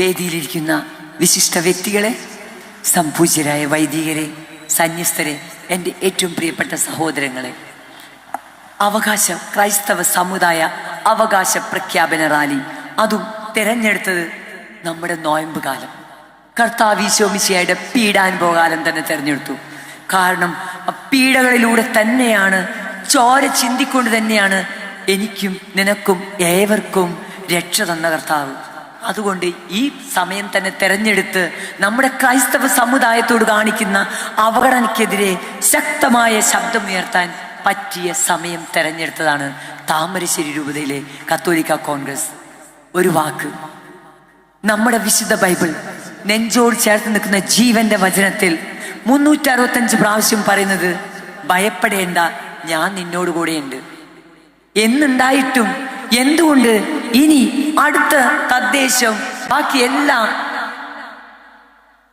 വേദിയിലിരിക്കുന്ന വിശിഷ്ട വ്യക്തികളെ സംപൂജ്യരായ വൈദികരെ സന്യസ്തരെ എന്റെ ഏറ്റവും പ്രിയപ്പെട്ട സഹോദരങ്ങളെ അവകാശ ക്രൈസ്തവ സമുദായ അവകാശ പ്രഖ്യാപന റാലി. അതും തിരഞ്ഞെടുത്തത് നമ്മുടെ നോയമ്പ് കാലം. കർത്താവീശോമിശിയുടെ പീഡാനുഭവകാലം തന്നെ തിരഞ്ഞെടുത്തു. കാരണം പീഡകളിലൂടെ തന്നെയാണ് ചോര ചിന്തിക്കൊണ്ട് തന്നെയാണ് എനിക്കും നിനക്കും ഏവർക്കും രക്ഷ തന്ന കർത്താവ്. അതുകൊണ്ട് ഈ സമയം തന്നെ തെരഞ്ഞെടുത്ത് നമ്മുടെ ക്രൈസ്തവ സമുദായത്തോട് കാണിക്കുന്ന അവഗണനയ്ക്കെതിരെ ശക്തമായ ശബ്ദം ഉയർത്താൻ പറ്റിയ സമയം തെരഞ്ഞെടുത്തതാണ് താമരശ്ശേരി രൂപതയിലെ കത്തോലിക്ക കോൺഗ്രസ്. ഒരു വാക്ക്. നമ്മുടെ വിശുദ്ധ ബൈബിൾ നെഞ്ചോട് ചേർത്ത് നിൽക്കുന്ന ജീവന്റെ വചനത്തിൽ മുന്നൂറ്റി അറുപത്തഞ്ച് പ്രാവശ്യം പറയുന്നത് ഭയപ്പെടേണ്ട ഞാൻ നിന്നോട് കൂടെയുണ്ട് എന്നുണ്ടായിട്ടും എന്തുകൊണ്ട് ഇനി അടുത്ത തദ്ദേശം ബാക്കി എല്ലാം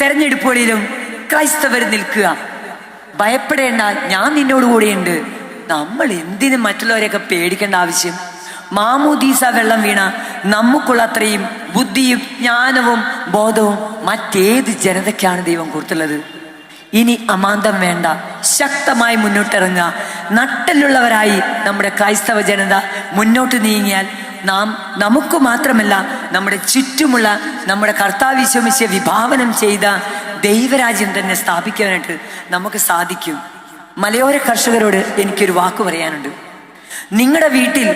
തെരഞ്ഞെടുപ്പുകളിലും ക്രൈസ്തവർ നിൽക്കുക. ഭയപ്പെടേണ്ട ഞാൻ നിന്നോട് കൂടെയുണ്ട്. നമ്മൾ എന്തിന് മറ്റുള്ളവരെയൊക്കെ പേടിക്കേണ്ട ആവശ്യം? മാമൂദീസ വെള്ളം വീണ നമുക്കുള്ള അത്രയും ബുദ്ധിയും ജ്ഞാനവും ബോധവും മറ്റേത് ജനതയ്ക്കാണ് ദൈവം കൊടുത്തുള്ളത്. ഇനി അമാന്തം വേണ്ട. ശക്തമായി മുന്നോട്ടിറങ്ങുക. നട്ടലുള്ളവരായി നമ്മുടെ ക്രൈസ്തവ ജനത മുന്നോട്ട് നീങ്ങിയാൽ നാം നമുക്ക് മാത്രമല്ല നമ്മുടെ ചുറ്റുമുള്ള നമ്മുടെ കർത്താവിശ്വമിശ വിഭാവനം ചെയ്ത ദൈവരാജ്യം തന്നെ സ്ഥാപിക്കാനായിട്ട് നമുക്ക് സാധിക്കും. മലയോര കർഷകരോട് എനിക്കൊരു വാക്ക് പറയാനുണ്ട്. നിങ്ങളുടെ വീട്ടിൽ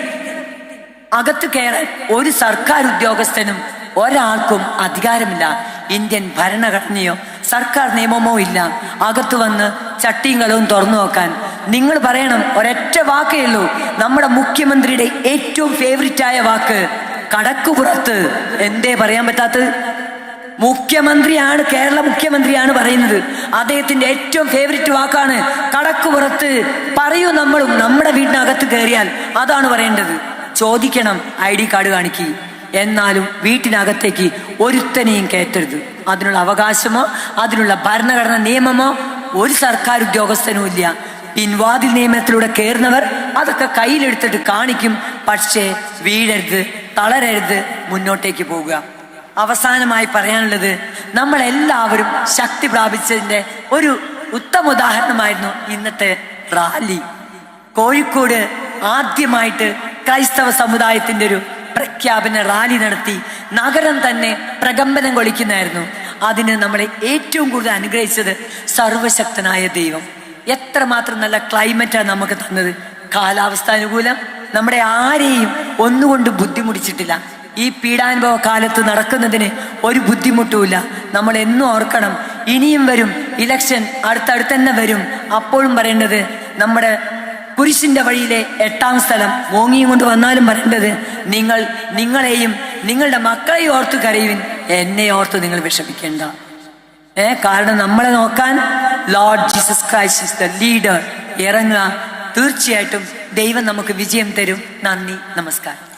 അകത്ത് കയറാൻ ഒരു സർക്കാർ ഉദ്യോഗസ്ഥനും ഒരാൾക്കും അധികാരമില്ല. ഇന്ത്യൻ ഭരണഘടനയോ സർക്കാർ നിയമമോ ഇല്ല. അകത്ത് വന്ന് ചട്ടിയും കളവും തുറന്നു നോക്കാൻ നിങ്ങൾ പറയണം ഒരൊറ്റ വാക്കേ ഉള്ളൂ. നമ്മുടെ മുഖ്യമന്ത്രിയുടെ ഏറ്റവും ഫേവറേറ്റ് ആയ വാക്ക് കടക്കുപുറത്ത്. എന്തേ പറയാൻ പറ്റാത്തത്? മുഖ്യമന്ത്രിയാണ് കേരള മുഖ്യമന്ത്രിയാണ് പറയുന്നത്. അദ്ദേഹത്തിന്റെ ഏറ്റവും ഫേവറേറ്റ് വാക്കാണ് കടക്കുപുറത്ത്. പറയൂ നമ്മളും നമ്മുടെ വീടിനകത്ത് കയറിയാൽ അതാണ് പറയേണ്ടത്. ചോദിക്കണം ഐ ഡി കാർഡ് കാണിക്കി. എന്നാലും വീട്ടിനകത്തേക്ക് ഒരുത്തനെയും കയറ്റരുത്. അതിനുള്ള അവകാശമോ അതിനുള്ള ഭരണഘടനാ നിയമമോ ഒരു സർക്കാർ ഉദ്യോഗസ്ഥനും ഇല്ല പിൻവാതിൽ നിയമനത്തിലൂടെ കയറുന്നവർ അതൊക്കെ കയ്യിലെടുത്തിട്ട് കാണിക്കും. പക്ഷേ വീഴരുത് തളരരുത് മുന്നോട്ടേക്ക് പോവുക. അവസാനമായി പറയാനുള്ളത് നമ്മൾ എല്ലാവരും ശക്തി പ്രാപിച്ചതിന്റെ ഒരു ഉത്തമ ഉദാഹരണമായിരുന്നു ഇന്നത്തെ റാലി. കോഴിക്കോട് ആദ്യമായിട്ട് ക്രൈസ്തവ സമുദായത്തിന്റെ ഒരു പ്രഖ്യാപന റാലി നടത്തി നഗരം തന്നെ പ്രകമ്പനം കൊളിക്കുന്നായിരുന്നു അതിന് നമ്മളെ ഏറ്റവും കൂടുതൽ അനുഗ്രഹിച്ചത് സർവശക്തനായ ദൈവം. എത്രമാത്രം നല്ല ക്ലൈമറ്റാണ് നമുക്ക് തന്നത്? കാലാവസ്ഥ അനുകൂലം നമ്മുടെ ആരെയും ഒന്നുകൊണ്ട് ബുദ്ധിമുട്ടിച്ചിട്ടില്ല. ഈ പീഡാനുഭവ കാലത്ത് നടക്കുന്നതിന് ഒരു ബുദ്ധിമുട്ടുമില്ല. നമ്മൾ എന്നും ഓർക്കണം ഇനിയും വരും ഇലക്ഷൻ അടുത്തടുത്ത് തന്നെ വരും. അപ്പോഴും പറയേണ്ടത് നമ്മുടെ കുരിശിന്റെ വഴിയിലെ എട്ടാം സ്ഥലം ഓങ്ങിയും കൊണ്ട് വന്നാലും പറയേണ്ടത് നിങ്ങൾ നിങ്ങളെയും നിങ്ങളുടെ മക്കളെയും ഓർത്ത് കരയുവിൻ. എന്നെ ഓർത്ത് നിങ്ങൾ വിഷമിക്കേണ്ട. ഏ കാരണം നമ്മളെ നോക്കാൻ lord Jesus Christ the leader ഇറങ്ങുക. തീർച്ചയായിട്ടും ദൈവം നമുക്ക് വിജയം തരും. നന്ദി. നമസ്കാരം.